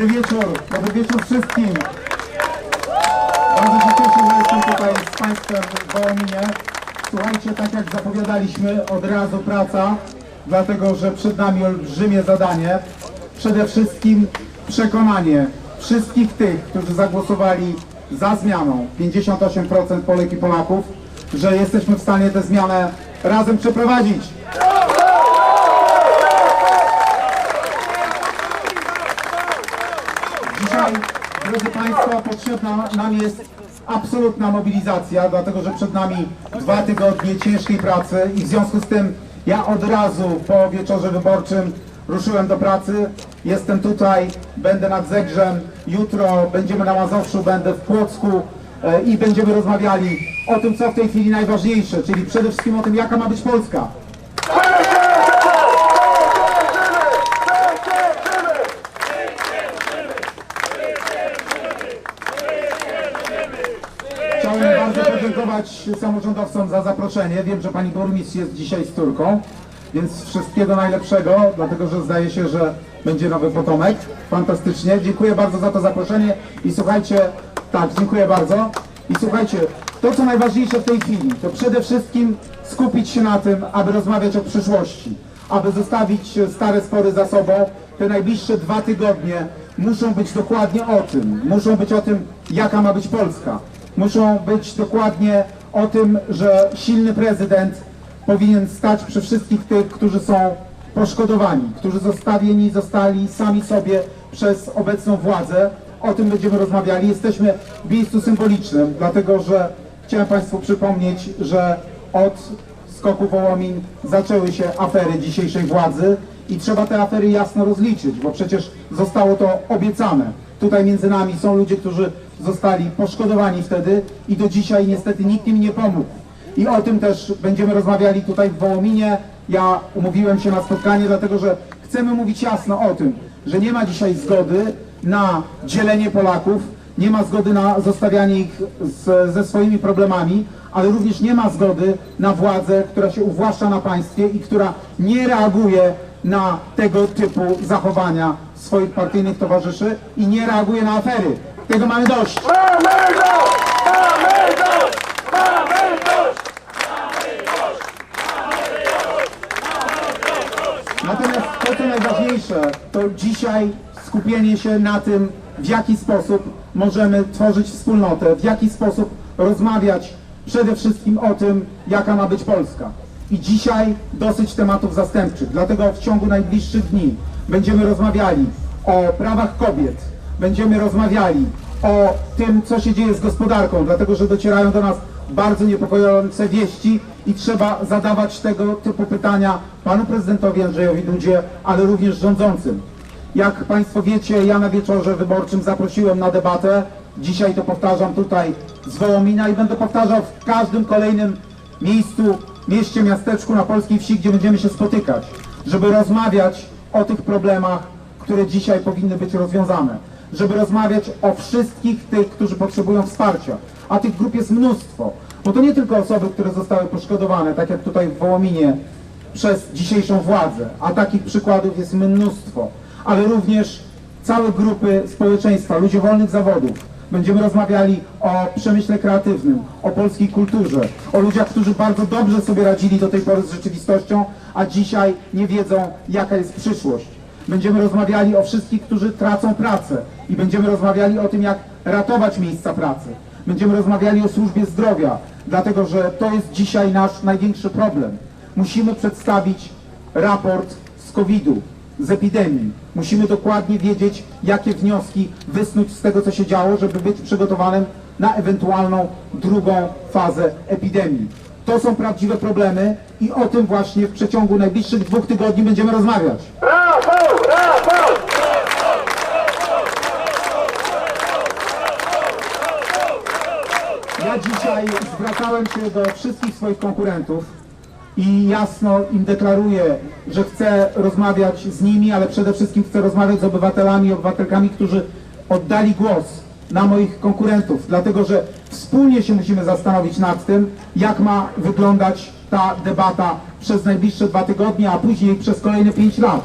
Dobry wieczór, dobry wieczór wszystkim. Bardzo się cieszę, że jestem tutaj z Państwem w Wołominie. Słuchajcie, tak jak zapowiadaliśmy, od razu praca, dlatego że przed nami olbrzymie zadanie. Przede wszystkim przekonanie wszystkich tych, którzy zagłosowali za zmianą, 58% Polek i Polaków, że jesteśmy w stanie tę zmianę razem przeprowadzić. Dzisiaj, drodzy Państwo, potrzebna nam jest absolutna mobilizacja, dlatego że przed nami dwa tygodnie ciężkiej pracy i w związku z tym ja od razu po wieczorze wyborczym ruszyłem do pracy. Jestem tutaj, będę nad Zegrzem, jutro będziemy na Mazowszu, będę w Płocku e, i będziemy rozmawiali o tym, co w tej chwili najważniejsze, czyli przede wszystkim o tym, jaka ma być Polska. Chciałem bardzo podziękować samorządowcom za zaproszenie. Wiem, że pani burmistrz jest dzisiaj z córką, więc wszystkiego najlepszego, dlatego że zdaje się, że będzie nowy potomek. Fantastycznie. Dziękuję bardzo za to zaproszenie i słuchajcie, tak, dziękuję bardzo. I słuchajcie, to co najważniejsze w tej chwili, to przede wszystkim skupić się na tym, aby rozmawiać o przyszłości, aby zostawić stare spory za sobą. Te najbliższe dwa tygodnie muszą być dokładnie o tym. Muszą być o tym, jaka ma być Polska muszą być dokładnie o tym, że silny prezydent powinien stać przy wszystkich tych, którzy są poszkodowani, którzy zostawieni zostali sami sobie przez obecną władzę. O tym będziemy rozmawiali. Jesteśmy w miejscu symbolicznym, dlatego że chciałem Państwu przypomnieć, że od skoku Wołomin zaczęły się afery dzisiejszej władzy i trzeba te afery jasno rozliczyć, bo przecież zostało to obiecane. Tutaj między nami są ludzie, którzy zostali poszkodowani wtedy i do dzisiaj niestety nikt im nie pomógł. I o tym też będziemy rozmawiali tutaj w Wołominie. Ja umówiłem się na spotkanie, dlatego że chcemy mówić jasno o tym, że nie ma dzisiaj zgody na dzielenie Polaków, nie ma zgody na zostawianie ich z, ze swoimi problemami, ale również nie ma zgody na władzę, która się uwłaszcza na państwie i która nie reaguje na tego typu zachowania swoich partyjnych towarzyszy i nie reaguje na afery. Tego mamy dość. Mamy dość! Mamy dość! Mamy dość! Natomiast to, co najważniejsze, to dzisiaj skupienie się na tym, w jaki sposób możemy tworzyć wspólnotę, w jaki sposób rozmawiać przede wszystkim o tym, jaka ma być Polska. I dzisiaj dosyć tematów zastępczych, dlatego w ciągu najbliższych dni będziemy rozmawiali o prawach kobiet, będziemy rozmawiali o tym, co się dzieje z gospodarką, dlatego że docierają do nas bardzo niepokojące wieści i trzeba zadawać tego typu pytania panu prezydentowi Andrzejowi Dudzie, ale również rządzącym. Jak Państwo wiecie, ja na wieczorze wyborczym zaprosiłem na debatę. Dzisiaj to powtarzam tutaj z Wołomina i będę powtarzał w każdym kolejnym miejscu, mieście, miasteczku na polskiej wsi, gdzie będziemy się spotykać, żeby rozmawiać o tych problemach, które dzisiaj powinny być rozwiązane. Żeby rozmawiać o wszystkich tych, którzy potrzebują wsparcia. A tych grup jest mnóstwo. Bo to nie tylko osoby, które zostały poszkodowane, tak jak tutaj w Wołominie, przez dzisiejszą władzę, a takich przykładów jest mnóstwo, ale również całe grupy społeczeństwa, ludzie wolnych zawodów. Będziemy rozmawiali o przemyśle kreatywnym, o polskiej kulturze, o ludziach, którzy bardzo dobrze sobie radzili do tej pory z rzeczywistością, a dzisiaj nie wiedzą, jaka jest przyszłość. Będziemy rozmawiali o wszystkich, którzy tracą pracę i będziemy rozmawiali o tym, jak ratować miejsca pracy. Będziemy rozmawiali o służbie zdrowia, dlatego że to jest dzisiaj nasz największy problem. Musimy przedstawić raport z COVID-u, z epidemii. Musimy dokładnie wiedzieć, jakie wnioski wysnuć z tego, co się działo, żeby być przygotowanym na ewentualną drugą fazę epidemii. To są prawdziwe problemy i o tym właśnie w przeciągu najbliższych dwóch tygodni będziemy rozmawiać. Ja dzisiaj zwracałem się do wszystkich swoich konkurentów i jasno im deklaruję, że chcę rozmawiać z nimi, ale przede wszystkim chcę rozmawiać z obywatelami i obywatelkami, którzy oddali głos na moich konkurentów, dlatego że Wspólnie się musimy zastanowić nad tym, jak ma wyglądać ta debata przez najbliższe dwa tygodnie, a później przez kolejne pięć lat.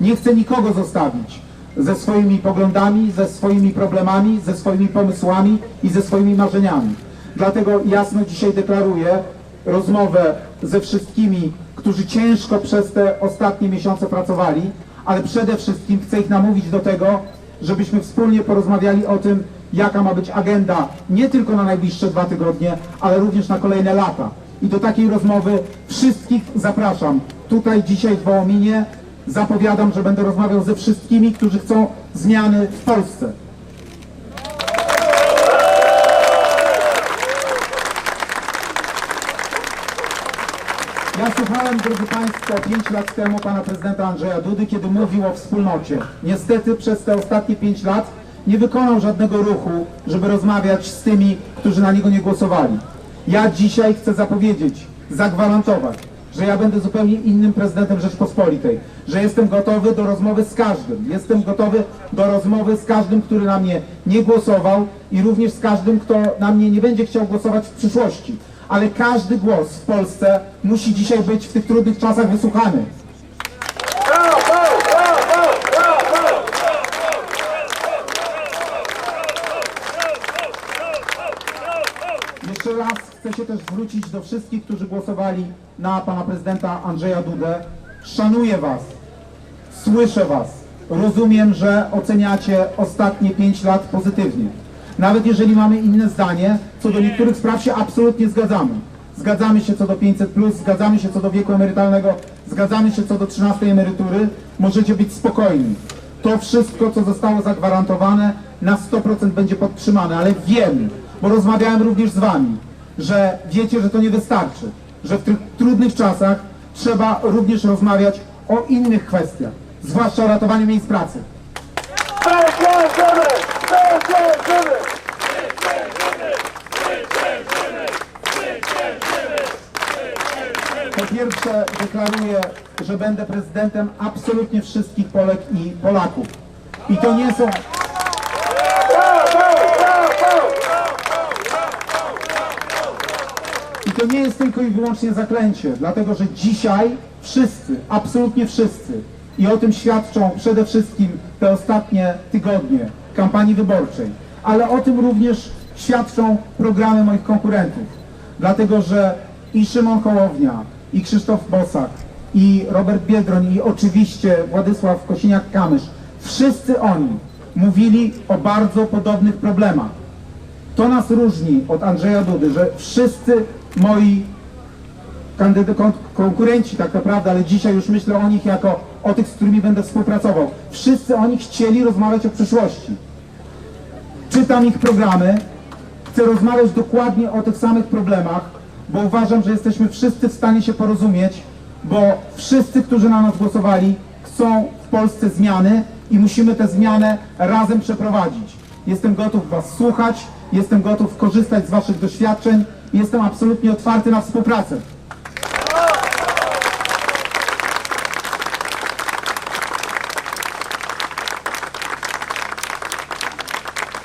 Nie chcę nikogo zostawić ze swoimi poglądami, ze swoimi problemami, ze swoimi pomysłami i ze swoimi marzeniami. Dlatego jasno dzisiaj deklaruję rozmowę ze wszystkimi, którzy ciężko przez te ostatnie miesiące pracowali, ale przede wszystkim chcę ich namówić do tego, żebyśmy wspólnie porozmawiali o tym, jaka ma być agenda nie tylko na najbliższe dwa tygodnie, ale również na kolejne lata. I do takiej rozmowy wszystkich zapraszam. Tutaj dzisiaj w Wołominie zapowiadam, że będę rozmawiał ze wszystkimi, którzy chcą zmiany w Polsce. Ja słuchałem, drodzy Państwo, 5 lat temu pana prezydenta Andrzeja Dudy, kiedy mówił o wspólnocie. Niestety przez te ostatnie 5 lat nie wykonał żadnego ruchu, żeby rozmawiać z tymi, którzy na niego nie głosowali. Ja dzisiaj chcę zapowiedzieć, zagwarantować, że ja będę zupełnie innym prezydentem Rzeczpospolitej, że jestem gotowy do rozmowy z każdym. Jestem gotowy do rozmowy z każdym, który na mnie nie głosował i również z każdym, kto na mnie nie będzie chciał głosować w przyszłości. Ale każdy głos w Polsce musi dzisiaj być w tych trudnych czasach wysłuchany. Jeszcze raz chcę się też zwrócić do wszystkich, którzy głosowali na pana prezydenta Andrzeja Dudę. Szanuję was, słyszę was, rozumiem, że oceniacie ostatnie 5 lat pozytywnie. Nawet jeżeli mamy inne zdanie, co do niektórych spraw się absolutnie zgadzamy. Zgadzamy się co do 500+, zgadzamy się co do wieku emerytalnego, zgadzamy się co do 13 emerytury. Możecie być spokojni. To wszystko, co zostało zagwarantowane, na 100% będzie podtrzymane, ale wiem, bo rozmawiałem również z wami, że wiecie, że to nie wystarczy, że w tych trudnych czasach trzeba również rozmawiać o innych kwestiach, zwłaszcza o ratowaniu miejsc pracy. Po pierwsze deklaruję, że będę prezydentem absolutnie wszystkich Polek i Polaków. I to nie są... I to nie jest tylko i wyłącznie zaklęcie, dlatego że dzisiaj wszyscy, absolutnie wszyscy, i o tym świadczą przede wszystkim te ostatnie tygodnie kampanii wyborczej, ale o tym również świadczą programy moich konkurentów. Dlatego, że i Szymon Hołownia, i Krzysztof Bosak, i Robert Biedroń, i oczywiście Władysław Kosiniak-Kamysz, wszyscy oni mówili o bardzo podobnych problemach. To nas różni od Andrzeja Dudy, że wszyscy moi konkurenci tak naprawdę, ale dzisiaj już myślę o nich jako o tych, z którymi będę współpracował. Wszyscy oni chcieli rozmawiać o przyszłości. Czytam ich programy, chcę rozmawiać dokładnie o tych samych problemach, bo uważam, że jesteśmy wszyscy w stanie się porozumieć, bo wszyscy, którzy na nas głosowali, chcą w Polsce zmiany i musimy tę zmianę razem przeprowadzić. Jestem gotów Was słuchać, jestem gotów korzystać z Waszych doświadczeń i jestem absolutnie otwarty na współpracę.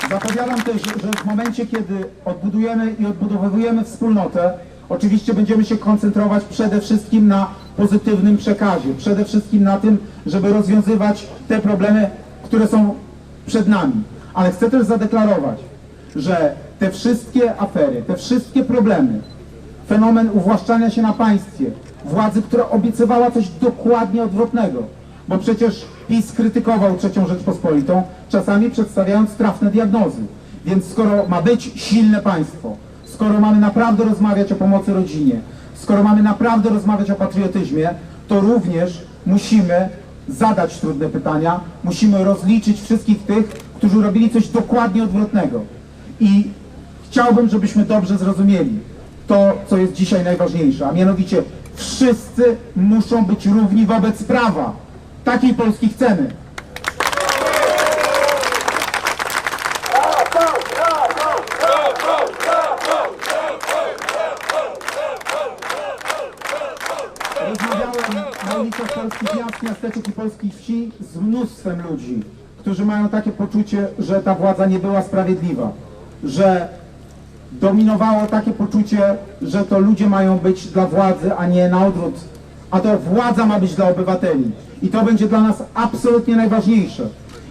Zapowiadam też, że w momencie, kiedy odbudujemy i odbudowujemy wspólnotę, oczywiście będziemy się koncentrować przede wszystkim na pozytywnym przekazie, przede wszystkim na tym, żeby rozwiązywać te problemy, które są przed nami. Ale chcę też zadeklarować, że te wszystkie afery, te wszystkie problemy, fenomen uwłaszczania się na państwie, władzy, która obiecywała coś dokładnie odwrotnego. Bo przecież PiS krytykował trzecią Rzeczpospolitą, czasami przedstawiając trafne diagnozy. Więc skoro ma być silne państwo, skoro mamy naprawdę rozmawiać o pomocy rodzinie, skoro mamy naprawdę rozmawiać o patriotyzmie, to również musimy zadać trudne pytania, musimy rozliczyć wszystkich tych, którzy robili coś dokładnie odwrotnego. I chciałbym, żebyśmy dobrze zrozumieli to, co jest dzisiaj najważniejsze, a mianowicie wszyscy muszą być równi wobec prawa. Takiej Polski chcemy. Rozmawiałem na ulicach polskich miast, miasteczek i polskich wsi z mnóstwem ludzi, którzy mają takie poczucie, że ta władza nie była sprawiedliwa, że dominowało takie poczucie, że to ludzie mają być dla władzy, a nie na odwrót. A to władza ma być dla obywateli. I to będzie dla nas absolutnie najważniejsze.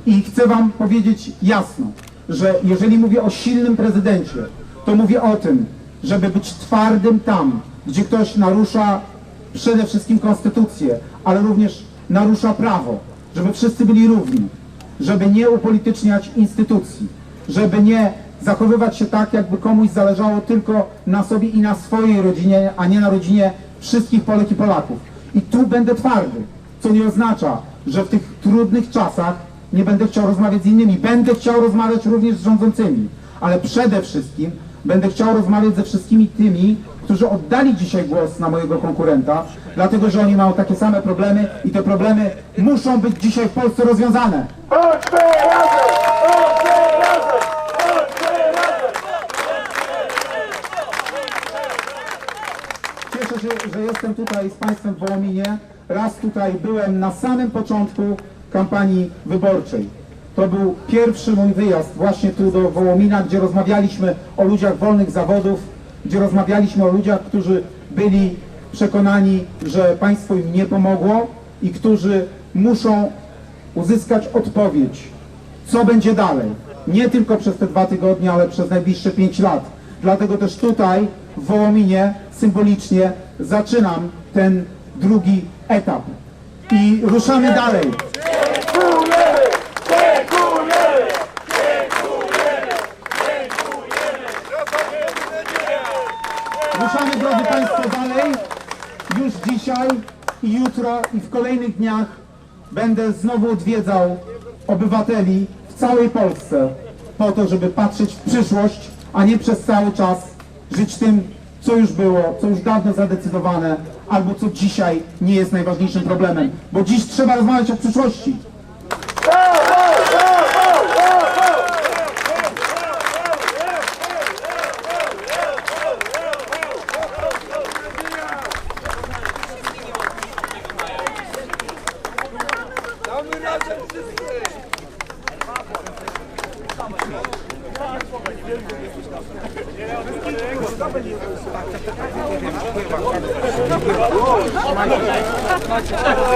I chcę Wam powiedzieć jasno, że jeżeli mówię o silnym prezydencie, to mówię o tym, żeby być twardym tam, gdzie ktoś narusza przede wszystkim konstytucję, ale również narusza prawo, żeby wszyscy byli równi, żeby nie upolityczniać instytucji, żeby nie zachowywać się tak, jakby komuś zależało tylko na sobie i na swojej rodzinie, a nie na rodzinie wszystkich Polek i Polaków. I tu będę twardy, co nie oznacza, że w tych trudnych czasach nie będę chciał rozmawiać z innymi. Będę chciał rozmawiać również z rządzącymi, ale przede wszystkim będę chciał rozmawiać ze wszystkimi tymi, którzy oddali dzisiaj głos na mojego konkurenta, dlatego że oni mają takie same problemy i te problemy muszą być dzisiaj w Polsce rozwiązane. Cieszę się, że jestem tutaj z Państwem w Wołominie. Raz tutaj byłem na samym początku kampanii wyborczej. To był pierwszy mój wyjazd właśnie tu do Wołomina, gdzie rozmawialiśmy o ludziach wolnych zawodów, gdzie rozmawialiśmy o ludziach, którzy byli przekonani, że państwo im nie pomogło i którzy muszą uzyskać odpowiedź, co będzie dalej. Nie tylko przez te dwa tygodnie, ale przez najbliższe pięć lat. Dlatego też tutaj w Wołominie symbolicznie zaczynam ten drugi etap. I ruszamy dalej. Dziękujemy! Dziękujemy! Ruszamy, dalej. Już dzisiaj i jutro i w kolejnych dniach będę znowu odwiedzał obywateli w całej Polsce po to, żeby patrzeć w przyszłość, a nie przez cały czas żyć tym, co już było, co już dawno zadecydowane, albo co dzisiaj nie jest najważniejszym problemem. Bo dziś trzeba rozmawiać o przyszłości.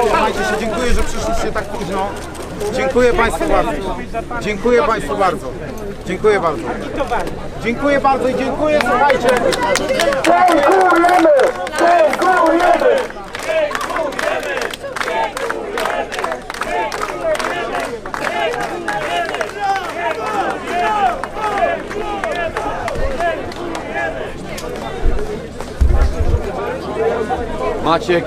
Trzymajcie się, dziękuję, że przyszliście tak późno. Dziękuję Państwu bardzo. Dziękuję Państwu bardzo. Dziękuję bardzo. Dziękuję bardzo i dziękuję, słuchajcie. Dziękujemy! Dziękujemy! Maciek,